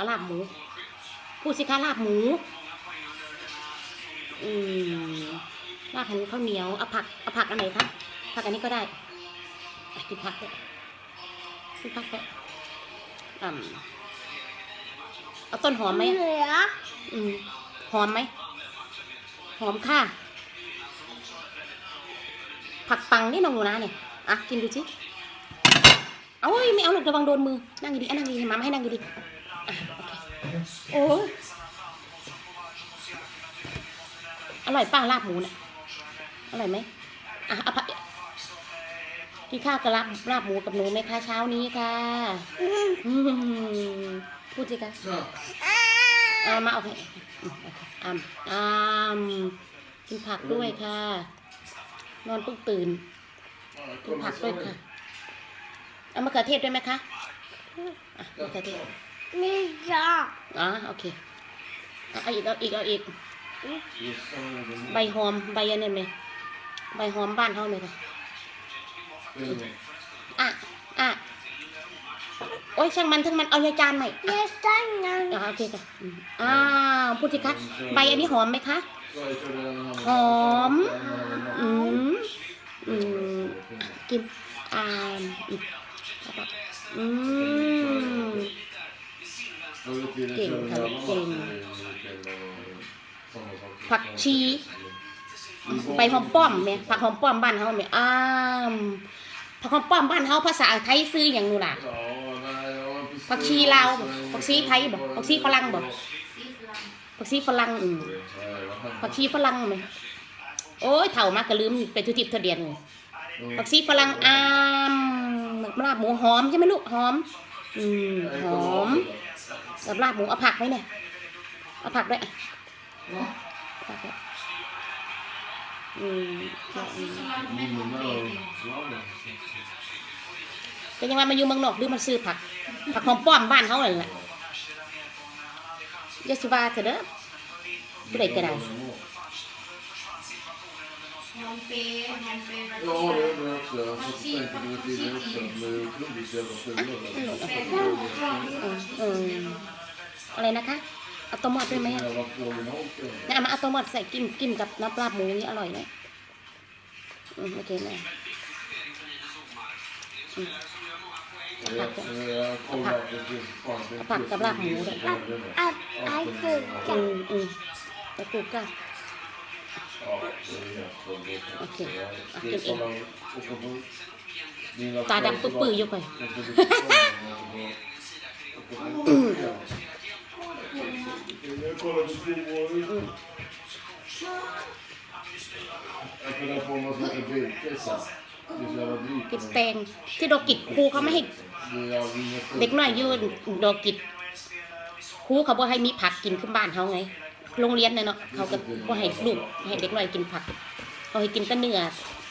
เอาลาบหมู พูดสิคะลาบหมู อืมลาบหมูข้าวเหนียว เอาผัก เอาผักอันไหนคะผักอันนี้ก็ได้อะกินผักด้วยกินผักด้วยอืมเอาต้นหอมไหมเหลืออืมหอมไหม หอมค่ะ ผักปังนี่น้องหนูนะเนี่ย อะ กินดูสิเอาเว้ยไม่เอาหรอกระวังโดนมือ นั่งดีๆอะนั่งดีๆมามาให้นั่งดีๆอะโอเค โอ้ยอร่อยป้าลาบหมูเนี่ยอร่อยไหมอะเอาผักกินข้าวกับลาบลาบหมูกับหนูไหมคะเช้านี้ค่ะพูดสิคะเอามาโอเคอืมโอเคอามอามกินผักด้วยค่ะ นอนเพิ่งตื่นกินผักด้วยค่ะ เอามะเขือเทศด้วยไหมคะะมะเขือเทศ นี่จ้าอ๋อโอเคเอาเอาอีกเอาอีกเอาอีก ใบหอมใบอันนี้ไหมใบหอมบ้านเขาไหมคะอะอะโอ้ยช่างมันช่างมันเอาในจานใหม่เนสตันนังอะโอเคค่ะอืมอ้าวพูดสิคะใบอันนี้หอมไหมคะหอมอืมอืมกินอ่ามอืมแล้วก็อืม เก่งค่ะเก่ง ผักชีใบหอมป้อมแม่ผักหอมป้อมบ้านเฮาแม่อ้ามผักหอมป้อมบ้านเฮาภาษาไทยซื้ออย่างนู้นล่ะผักชีลาวผักชีไทยบ่ผักชีฝรั่งบ่ผักชีฝรั่งอืมผักชีฝรั่งไหมโอ้ยเฒ่ามากก็ลืมไปทุกทิพย์ทะเดียนเลยผักชีฝรั่งอ้ามลาบหมูหอมใช่ไหมลูกหอม อืมหอม กับลาบหมูเอาผักไหมเนี่ย เอาผักด้วยผักด้วยอืมอืมก็ยังว่ามาอยู่เมืองนอกหรือมันซื้อผัก ผักหอมป้อมบ้านเขาเลยแหละอยาสิว่าเถอะเด้อผู้ใดก็ได้ อะไรนะคะอะตอมอดด้วยไหมเนี่ยเอามาอะตอมอดใส่กินกินกับน้ำปลาหมูนี่อร่อยเลยอืมโอเคเลยอืม Jag ผักกับลาบหมูเลวย finns- ไอ้คือ อืมอืมตะกรุดก็ โอเคเอเก็ตาดำปื้อๆยุ่ก่อกิดแตงที่ดอกกิดครูเขาไม่ให้ เด็กน้อยยืนดอกกิดครูเขาบอกให้มีผักกินขึ้นบ้านเขาไง โรงเรียนเนี่ยเนาะเขาก็บ่ให้ลูกให้เด็กน้อยกินผัก เขาให้กินแต่เนื้อ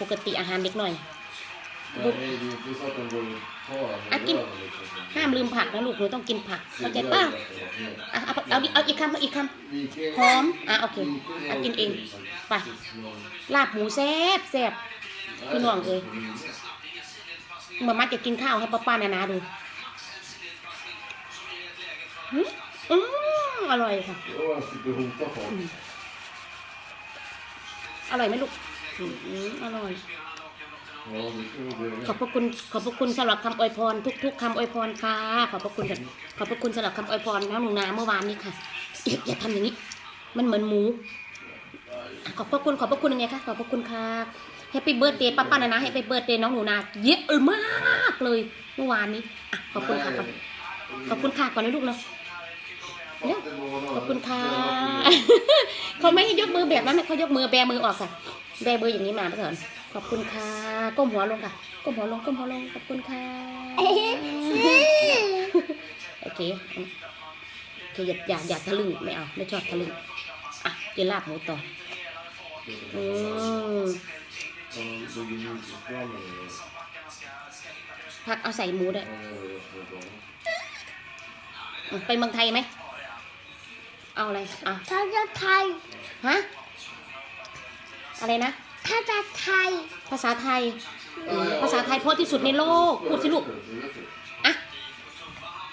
ปกติอาหารเด็กน้อย Nej, det är inte så att de går och tar Att in- över liksom. ห้ามลืมผักนะลูกหนูต้องกินผักเข้าใจป่ะอะเอาเอาเอาเอาอีกคำเอาอีกคำหอมอะโอเคเอากินเองไปลาบหมูแซ่บแซ่บพี่น้องเอ้ยมามาจะกินข้าวให้ป้าป้านานาดูหืมอืม อร่อยค่ะ Ja, jag slipper hota folk. อร่อยไหมลูกอืมอร่อยขอบพระคุณขอบพระคุณสำหรับคำอวยพรทุกๆคำอวยพรค่ะ ขอบพระคุณค่ะขอบพระคุณสำหรับคำอวยพรน้องหนูนาเมื่อวานนี้ค่ะอย่าอย่าทำอย่างนี้ มันเหมือนหมูอะขอบพระคุณขอบพระคุณยังไงคะขอบพระคุณค่ะแฮปปี้เบิร์ดเดย์ป้าป้านานะแฮปปี้เบิร์ดเดย์น้องหนูนาเยอะมากเลยเมื่อวานนี้อะขอบคุณค่ะก่อนขอบคุณค่ะก่อนนะลูกเนาะ เร็วขอบคุณค่ะเขาไม่ให้ยกมือแบบนั้นเขายกมือแบมือออกค่ะ แบมืออย่างนี้มาเพื่อนขอบคุณค่ะ ก้มหัวลงค่ะ ก้มหัวลง ก้มหัวลง ขอบคุณค่ะ โอเคโอเคอย่าอย่าอย่าทะลึ่งไม่เอา ไม่ชอบทะลึ่งอะกินลาบหมูต่ออืมผักเอาใส่หมูด้วยไปเมืองไทยไหม เอาอะไรอะถ้าจะไทยฮะอะไรนะ ถ้าจะไทย ภาษาไทยอืมภาษาไทยเพราะที่สุดในโลก พูดสิลูกอะ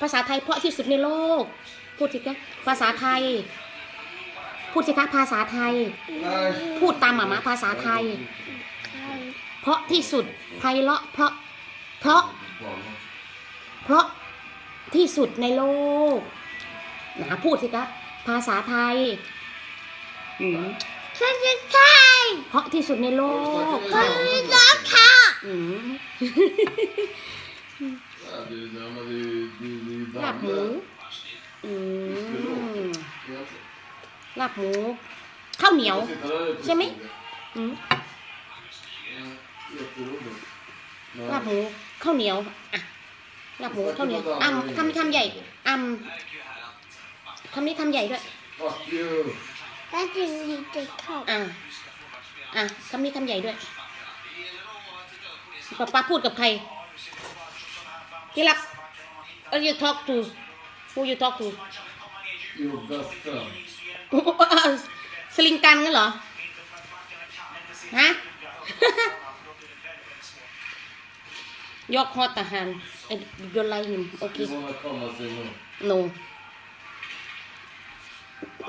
ภาษาไทยเพราะที่สุดในโลก พูดสิคะภาษาไทย พูดสิคะภาษาไทย Nej. พูดตามหมามาภาษาไทยไทย เพราะที่สุดไพเราะเพราะ เพราะ เพราะที่สุดในโลกนะพูดสิคะ ภาษาไทยอืมภาษาไทยเพราะที่สุดในโลกภาษาไทยอืม Ja, det, nej, men det, det, det är ลาบหมูอืมลาบหมูข้าวเหนียว ใช่ไหมอืม Jätteroligt. ลาบหมูข้าวเหนียวอะลาบหมูข้าวเหนียวอ่ำคำนี้คำใหญ่อ่ำ คำนี้คำใหญ่ด้วย Fuck you. แล้วจึงดีใจเข้าอะอะคำนี้คำใหญ่ด้วยป๊าป๊าพูดกับใครที่รัก Are you talk to who you talk to Your best friend. สลิงกันงั้นเหรอ ฮะ ยกฮอตทหาร I don't like him okay You wanna come and say no?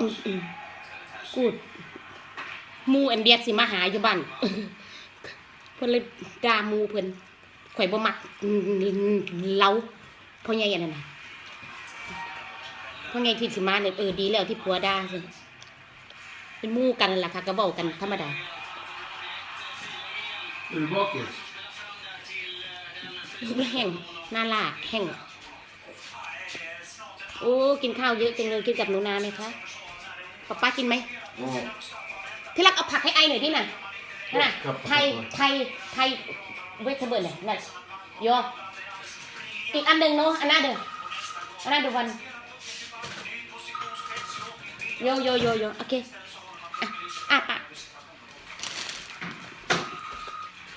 No อืมอืมกูดหมูอันเดียดสิมาหาอยู่บ้านเพิ่นเลยด่าหมูเพิ่นข่อยบ่มักเล้าพ่อใหญ่อันนั้นน่ะพ่อใหญ่ที่สิมาเนี่ยเออดีแล้วที่ผัวด่าซั่นเป็นหมู่กันนั่นล่ะค่ะก็เว้ากันธรรมดา Är du bakis? แห้งหน้าลากแห้ง โอ้ กินข้าวเยอะจังเลยกินกับหนูนาไหมคะ ป๊าป้ากินไหม Ja. ที่รักเอาผักให้ไอหน่อยดิน่ะนั่นน่ะไทยไทยไทยเวทเบิร์นน่ะนั่นโยอีกอันหนึ่งเนาะอันนั้นเด้ออันนั้นเดี๋ยววันโยโยโยโยโอเค อะอะปะ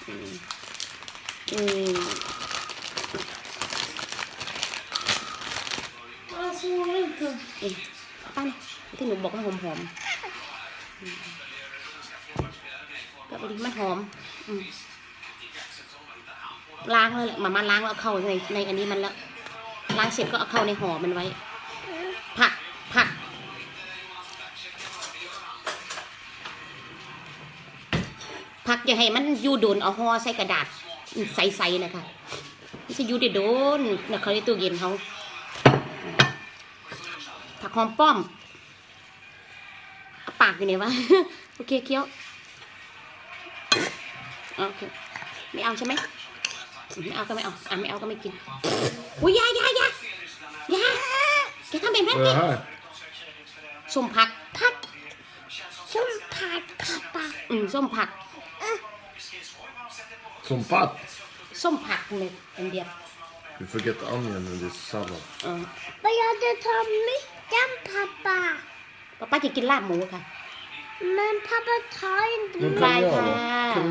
อืมอืม เอาชูไม่ถึง อืมเอาป้าเนี่ยที่หนูบอกว่า หอมหอมๆอืมก็ไปดิมันหอมอืมล้างแล้วแหละมามาล้างแล้วเอาเข้าในในอันนี้มันแล้วล้างเสร็จก็เอาเข้าในห่อมันไว้ ผักผักผักอย่าให้มันอยู่โดนเอาห่อใส่กระดาษใสๆนะคะไม่ใช่อยู่ได้โดนนะเขาในตู้เย็นเขาผักหอมป้อมเอา ปากอยู่ไหนวะ โอเคเคี้ยว โอเค ไม่เอาใช่ไหมไม่เอาก็ไม่เอา อะไม่เอาก็ไม่กิน อุ้ยอยาอยาอยาอยาอย่าทำเป็นแพน Vad är เค้ det ก här? ส้มผัก ผัดส้มผัดผัดปะอืมส้มผัก Som papp? ส้มผักเลยอันเดียว You forget onion in this salad. เออไปเอาจะทำมิจำผัด ปะป้าป้าจะกินลาบหมูค่ะ มันผัดปะทอย Men ได้ kom ค่ะ igen då. Kom